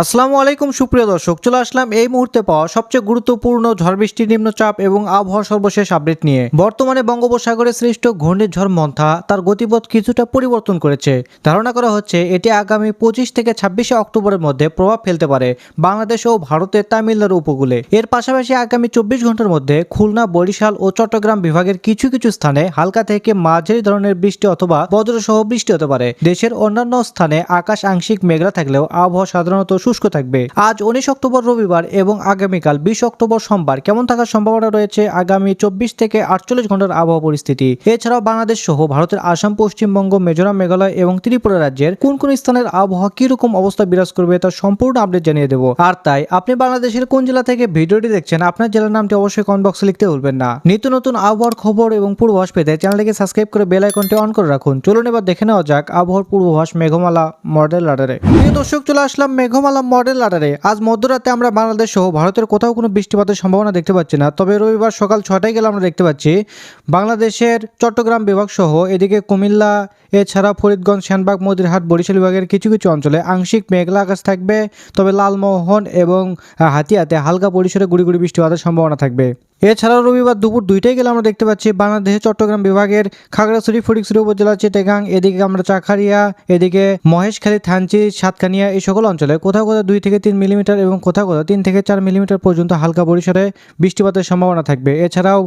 আসসালামু আলাইকুম, সুপ্রিয় দর্শক। চলে আসলাম এই মুহূর্তে পাওয়া সবচেয়ে গুরুত্বপূর্ণ ঝড় বৃষ্টি নিম্নচাপ এবং আবহাওয়া সর্বশেষ আপডেট নিয়ে। বর্তমানে বঙ্গোপসাগরে সৃষ্ট ঘূর্ণিঝড় মন্থা তার গতিপথ কিছুটা পরিবর্তন করেছে। ধারণা করা হচ্ছে, এটি আগামী পঁচিশ থেকে ছাব্বিশে অক্টোবরের মধ্যে প্রভাব ফেলতে পারে বাংলাদেশ ও ভারতের তামিলনাড়ু উপকূলে। এর পাশাপাশি আগামী চব্বিশ ঘণ্টার মধ্যে খুলনা, বরিশাল ও চট্টগ্রাম বিভাগের কিছু কিছু স্থানে হালকা থেকে মাঝারি ধরনের বৃষ্টি অথবা বজ্রসহ বৃষ্টি হতে পারে। দেশের অন্যান্য স্থানে আকাশ আংশিক মেঘলা থাকলেও আবহাওয়া সাধারণত শুষ্ক থাকবে। আজ উনিশ অক্টোবর রবিবার এবং আগামীকাল বিশ অক্টোবর সোমবার কেমন থাকার সম্ভাবনা রয়েছে আগামী চব্বিশ থেকে আটচল্লিশ ঘণ্টার আবহাওয়া পরিস্থিতি? এছাড়াও বাংলাদেশ সহ ভারতের আসাম, পশ্চিমবঙ্গ, মিজোরাম, মেঘালয় এবং ত্রিপুরা রাজ্যের কোন কোন স্থানের আবহাওয়া কীরকম অবস্থা বিরাজ করবে তার সম্পূর্ণ আপডেট জানিয়ে দেবো। আর তাই আপনি বাংলাদেশের কোন জেলা থেকে ভিডিওটি দেখছেন আপনার জেলার নামটি অবশ্যই কমেন্ট বক্সে লিখতে ভুলবেন না। নিত্য নতুন আবহাওয়ার খবর এবং পূর্বাভাস পেতে চ্যানেলটিকে সাবস্ক্রাইব করে বেল আইকনটি অন করে রাখুন। চলুন এবার দেখে নেওয়া যাক আবহাওয়ার পূর্বাভাস মেঘমালা মডেল রাডারে। প্রিয় দর্শক, চলে আসলাম মেঘমালা মডেল আটারে। আজ মধ্যরাতে আমরা বাংলাদেশ সহ ভারতের কোথাও কোনো বৃষ্টিপাতের সম্ভাবনা দেখতে পাচ্ছি না। তবে রবিবার সকাল ছটায় গেলে আমরা দেখতে পাচ্ছি, বাংলাদেশের চট্টগ্রাম বিভাগ সহ এদিকে কুমিল্লা, এছাড়া ফরিদগঞ্জ শ্যানবাগ মদিরহাট বরিশাল বিভাগের কিছু কিছু অঞ্চলে আংশিক মেঘলা আকাশ থাকবে। তবে লালমোহন এবং হাতিয়াতে হালকা পরিসরে গুড়ি গুড়ি বৃষ্টিপাতের সম্ভাবনা থাকবে। এছাড়াও রবিবার দুপুর দুইটায় গেলে আমরা দেখতে পাচ্ছি বাংলাদেশের চট্টগ্রাম বিভাগের খাগড়াছড়ি ফটিকছড়ি উপজেলা চিটেগাং, এদিকে আমরা চাখারিয়া, এদিকে মহেশখালী, থানচি, সাতকানিয়া এই সকল অঞ্চলে কোথাও কোথাও দুই থেকে তিন মিলিমিটার এবং কোথাও কোথাও তিন থেকে চার মিলিমিটার পর্যন্ত হালকা পরিসরে বৃষ্টিপাতের সম্ভাবনা থাকবে। এছাড়াও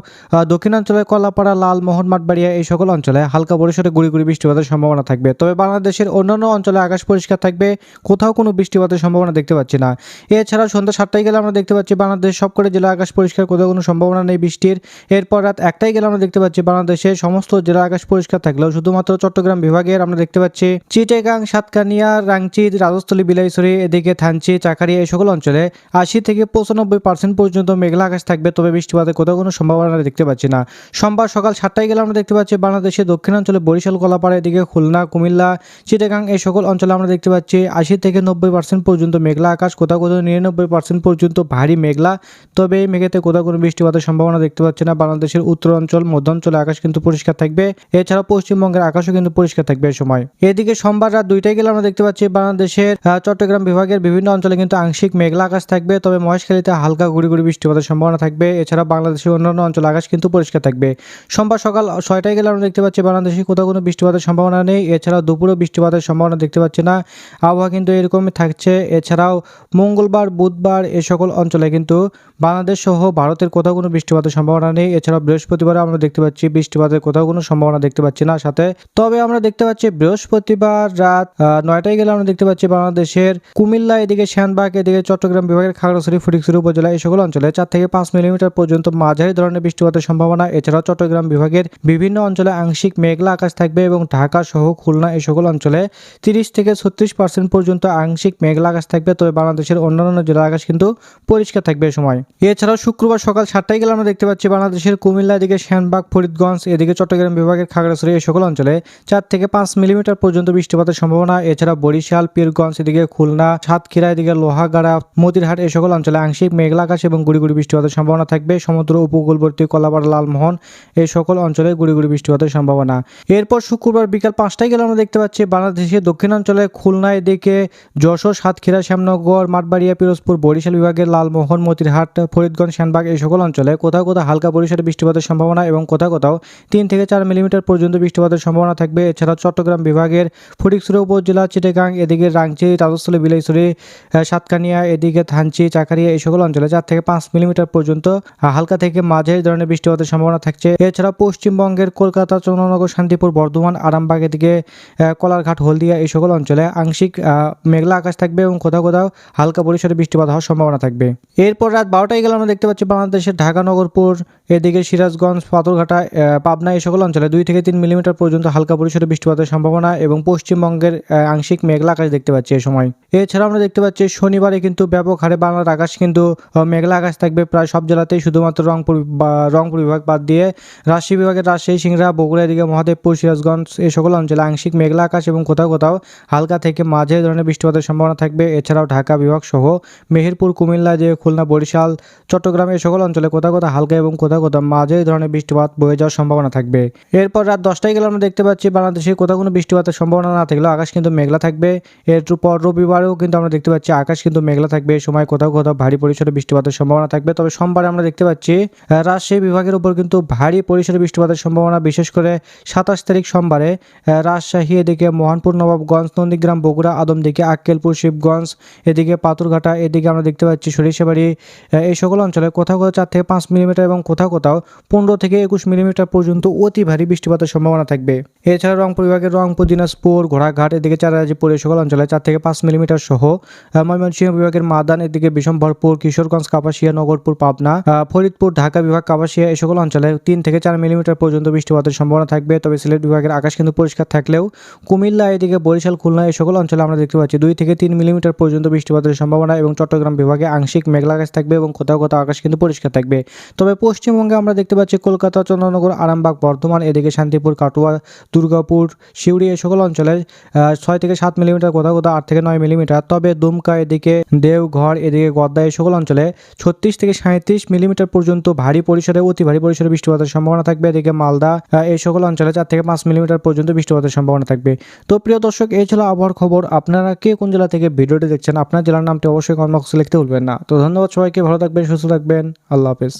দক্ষিণাঞ্চলে কলাপাড়া, লালমোহন, মাঠবাড়িয়া এই সকল অঞ্চলে হালকা পরিসরে গুড়ি গুড়ি বৃষ্টিপাতের সম্ভাবনা থাকবে। তবে বাংলাদেশের অন্যান্য অঞ্চলে আকাশ পরিষ্কার থাকবে, কোথাও কোনো বৃষ্টিপাতের সম্ভাবনা দেখতে পাচ্ছি না। এছাড়াও সন্ধ্যা সাতটায় গেলে আমরা দেখতে পাচ্ছি বাংলাদেশ সবকটি জেলা আকাশ পরিষ্কার, কোথাও কোনো সম্ভাবনা নেই বৃষ্টির। এরপর রাত একটাই গেলে আমরা দেখতে পাচ্ছি বাংলাদেশের সমস্ত জেলা আকাশ পরিষ্কার থাকলেও শুধুমাত্র চট্টগ্রাম বিভাগের আমরা দেখতে পাচ্ছি চিটেগাং, সাতকানিয়া, রাংচি রাজস্থলী বিলাইছড়ি, এদিকে থানচি, চাকারিয়া এই সকল অঞ্চলে আশি থেকে পঁচানব্বই পার্সেন্ট পর্যন্ত মেঘলা আকাশ থাকবে, তবে বৃষ্টিপাতের কোথাও কোনো সম্ভাবনা দেখতে পাচ্ছি না। সোমবার সকাল সাতটায় গেলে আমরা দেখতে পাচ্ছি বাংলাদেশের দক্ষিণাঞ্চলে বরিশাল কলাপাড়া এদিকে খুলনা, কুমিল্লা, চিটাগাং এই সকল অঞ্চলে আমরা দেখতে পাচ্ছি আশি থেকে নব্বই পার্সেন্ট পর্যন্ত মেঘলা আকাশ, কোথাও কোথাও নিরানব্বই পার্সেন্ট পর্যন্ত ভারী মেঘলা, তবে এই মেঘেতে কোথাও কোনো বৃষ্টিপাতের সম্ভাবনা দেখতে পাচ্ছি না। বাংলাদেশের উত্তরাঞ্চল, মধ্যাঞ্চলে আকাশ কিন্তু পরিষ্কার থাকবে। এছাড়া পশ্চিমবঙ্গের আকাশও কিন্তু পরিষ্কার থাকবে এই সময়। এদিকে সোমবার রাত দুইটায় গেলে আমরা দেখতে পাচ্ছি বাংলাদেশের চট্টগ্রাম বিভাগের বিভিন্ন অঞ্চলে কিন্তু আংশিক মেঘলা আকাশ থাকবে। তবে মহেশখালীতে হালকা গুড়ি গুড়ি বৃষ্টিপাতের সম্ভাবনা থাকবে। এছাড়া বাংলাদেশের অন্যান্য অঞ্চলে আকাশ কিন্তু পরিষ্কার থাকবে। সোমবার সকাল ছয়টায় গেলে আমরা দেখতে পাচ্ছি বাংলাদেশে কোথাও কোনো বৃষ্টিপাতের সম্ভাবনা নেই। এছাড়াও দুপুরেও বৃষ্টিপাতের সম্ভাবনা দেখতে পাচ্ছি না। আবহাওয়া কিন্তু এরকমই থাকছে। এছাড়াও মঙ্গলবার, বুধবার এ সকল অঞ্চলে কিন্তু বাংলাদেশ সহ ভারতের কোথাও বৃষ্টিপাতের সম্ভাবনা নেই। এছাড়াও বৃহস্পতিবার আমরা দেখতে পাচ্ছি বৃষ্টিপাতের কোথাও কোনো সম্ভাবনা দেখতে পাচ্ছি না। সাথে তবে আমরা দেখতে পাচ্ছি বৃহস্পতিবার রাত নয়টায় গেলে আমরা দেখতে পাচ্ছি বাংলাদেশের কুমিল্লা, এদিকে শ্যানবাগ এদিকে চট্টগ্রাম বিভাগের খাগড়াছড়ি, ফটিকছড়ি উপজেলা এই সকল অঞ্চলে চার থেকে পাঁচ মিলিমিটার পর্যন্ত মাঝারি ধরনের বৃষ্টিপাতের সম্ভাবনা। এছাড়াও চট্টগ্রাম বিভাগের বিভিন্ন অঞ্চলে আংশিক মেঘলা আকাশ থাকবে এবং ঢাকা সহ খুলনা এই সকল অঞ্চলে তিরিশ থেকে ছত্রিশ পার্সেন্ট পর্যন্ত আংশিক মেঘলা আকাশ থাকবে। তবে বাংলাদেশের অন্যান্য জেলার আকাশ কিন্তু পরিষ্কার থাকবে এই সময়। এছাড়াও শুক্রবার সকাল সাতটায় গেলে আমরা দেখতে পাচ্ছি বাংলাদেশের কুমিল্লা, এদিকে শ্যানবাগ ফরিদগঞ্জ, এদিকে চট্টগ্রাম বিভাগের খাগড়াছড়ি এই সকল অঞ্চলে চার থেকে পাঁচ মিলিমিটার পর্যন্ত বৃষ্টিপাতের সম্ভাবনা। এছাড়া বরিশাল, পীরগঞ্জ, এদিকে খুলনা, সাতক্ষীরা, এদিকে লোহাগাড়া, মতিরহাট এই সকল অঞ্চলে আংশিক মেঘলা আকাশ এবং গুড়ি গুড়ি বৃষ্টিপাতের সম্ভাবনা থাকবে। সমুদ্র, উপকূলবর্তী কলাপাড়া, লালমোহন এই সকল অঞ্চলে গুড়ি গুড়ি বৃষ্টিপাতের সম্ভাবনা। এরপর শুক্রবার বিকাল পাঁচটায় গেলে আমরা দেখতে পাচ্ছি বাংলাদেশের দক্ষিণাঞ্চলে খুলনা, এদিকে যশোর, সাতক্ষীরা, শ্যামনগর, মাঠবাড়িয়া, পিরোজপুর, বরিশাল বিভাগের লালমোহন, মতিরহাট, ফরিদগঞ্জ শ্যানবাগ এই সকল অঞ্চলে কোথাও কোথাও হালকা পরিসরে বৃষ্টিপাতের সম্ভাবনা এবং কোথাও কোথাও তিন থেকে চার মিলিমিটার পর্যন্ত বৃষ্টিপাতের সম্ভাবনা থাকবে। এছাড়া চট্টগ্রাম বিভাগের ফটিকছড়ি উপজেলা, চিটেগাং, এদিকে রাংচি রাজস্থলী বিলাইছড়ি সাতকানিয়া, এদিকে থানচি চাকারিয়া এই সকল অঞ্চলে চার থেকে পাঁচ মিলিমিটার পর্যন্ত হালকা থেকে মাঝারি ধরনের বৃষ্টিপাতের সম্ভাবনা থাকছে। এছাড়া পশ্চিমবঙ্গের কলকাতা, চন্দ্রনগর, শান্তিপুর, বর্ধমান, আরামবাগ, এদিকে কলারঘাট, হলদিয়া এই সকল অঞ্চলে আংশিক মেঘলা আকাশ থাকবে এবং কোথাও কোথাও হালকা পরিসরে বৃষ্টিপাত হওয়ার সম্ভাবনা থাকবে। এরপর রাত বারোটায় গেলে আমরা দেখতে পাচ্ছি বাংলাদেশের ঢাকা নগরপুর এদিকে সিরাজগঞ্জ, পাথরঘাটা পাবনা এই সকল অঞ্চলে দুই থেকে তিন মিলিমিটার পর্যন্ত হালকা পরিসরে বৃষ্টিপাতের সম্ভাবনা এবং পশ্চিমবঙ্গের আংশিক মেঘলা আকাশ দেখতে পাচ্ছি এ সময়। এছাড়া আমরা দেখতে পাচ্ছি শনিবারে কিন্তু ব্যাপক হারে বাংলার আকাশ কিন্তু মেঘলা আকাশ থাকবে প্রায় সব জেলাতেই শুধুমাত্র রংপুর রংপুর বিভাগ বাদ দিয়ে রাজশাহী বিভাগের রাজশাহী, সিংড়া, বগুড়া, এদিকে মহাদেবপুর, সিরাজগঞ্জ এই সকল অঞ্চলে আংশিক মেঘলা আকাশ এবং কোথাও কোথাও হালকা থেকে মাঝে ধরনের বৃষ্টিপাতের সম্ভাবনা থাকবে। এছাড়াও ঢাকা বিভাগ সহ মেহেরপুর, কুমিল্লা, যে খুলনা, বরিশাল, চট্টগ্রাম এই সকল অঞ্চলে কোথাও কোথাও হালকা এবং কোথাও কোথাও কোথাও মাঝে এই ধরনের বৃষ্টিপাত বয়ে যাওয়ার সম্ভাবনা থাকবে। এরপর রাত দশটায় গেলে আমরা দেখতে পাচ্ছি, বাংলাদেশে কোথাও কোনো বৃষ্টিপাতের সম্ভাবনা না থাকলেও আকাশ কিন্তু মেঘলা থাকবে। এরপর রবিবারেও কিন্তু আমরা দেখতে পাচ্ছি, আকাশ কিন্তু মেঘলা থাকবে। এই সময় কোথাও কোথাও ভারী পরিসরে বৃষ্টিপাতের সম্ভাবনা থাকবে। তবে সোমবারে আমরা দেখতে পাচ্ছি রাজশাহী বিভাগের উপর কিন্তু ভারী পরিসরে বৃষ্টিপাতের সম্ভাবনা, বিশেষ করে সাতাশ তারিখ সোমবারে। রাজশাহী এদিকে মোহনপুর, নবাবগঞ্জ, নন্দীগ্রাম, বগুড়া আদমদিকে আক্কেলপুর, শিবগঞ্জ, এদিকে পাথরঘাটা, এদিকে আমরা দেখতে পাচ্ছি সরিষাবাড়ি। এই সকল অঞ্চলে কোথাও কোথাও চার থেকে পাঁচ মিলিমিটার এবং কোথাও কোথাও কোথাও পনেরো থেকে একুশ মিলিমিটার পর্যন্ত অতি ভারী বৃষ্টিপাতের সম্ভাবনা থাকবে। এছাড়া রংপুর বিভাগের রংপুর, দিনাজপুর, ঘোড়াঘাট, এদিকে চারাজিপুর এই সকল অঞ্চলে চার থেকে পাঁচ মিলিমিটার সহ ময়মনসিংহ বিভাগের মাদান, এদিকে বিশম্বরপুর কিশোরগঞ্জ, কাপাসিয়া, নগরপুর, পাবনা ফরিদপুর, ঢাকা বিভাগ, কাপাসিয়া এই সকল অঞ্চলে তিন থেকে চার মিলিমিটার পর্যন্ত বৃষ্টিপাতের সম্ভাবনা থাকবে। তবে সিলেট বিভাগের আকাশ কিন্তু পরিষ্কার থাকলেও কুমিল্লা, এদিকে বরিশাল, খুলনা এই সকল অঞ্চলে আমরা দেখতে পাচ্ছি দুই থেকে তিন মিলিমিটার পর্যন্ত বৃষ্টিপাতের সম্ভাবনা এবং চট্টগ্রাম বিভাগে আংশিক মেঘলা আকাশ থাকবে এবং কোথাও কোথাও আকাশ কিন্তু পরিষ্কার থাকবে। তবে পশ্চিমবঙ্গে আমরা দেখতে পাচ্ছি কলকাতা, চন্দ্রনগর, আরামবাগ, বর্ধমান, এদিকে শান্তিপুর, কাটোয়া, দুর্গাপুর সিউড়ি এই সকল অঞ্চলে ছয় থেকে সাত মিলিমিটার, কোথাও কোথাও আট থেকে নয় মিলিমিটার। তবে দুমকা এদিকে দেওঘর, এদিকে গদ্দা এই সকল অঞ্চলে ছত্রিশ থেকে সাঁত্রিশ মিলিমিটার পর্যন্ত ভারী পরিসরে, অতি ভারী পরিসরে বৃষ্টিপাতের সম্ভাবনা থাকবে। এদিকে মালদা এই সকল অঞ্চলে চার থেকে পাঁচ মিলিমিটার পর্যন্ত বৃষ্টিপাতের সম্ভাবনা থাকবে। তো প্রিয় দর্শক, এই ছিল আবহাওয়ার খবর। আপনারা কে কোন জেলা থেকে ভিডিওটি দেখছেন, আপনার জেলার নামটি অবশ্যই কমেন্ট লিখতে ভুলবেন না। তো ধন্যবাদ সবাইকে, ভালো থাকবেন, সুস্থ থাকবেন। আল্লাহ হাফেজ।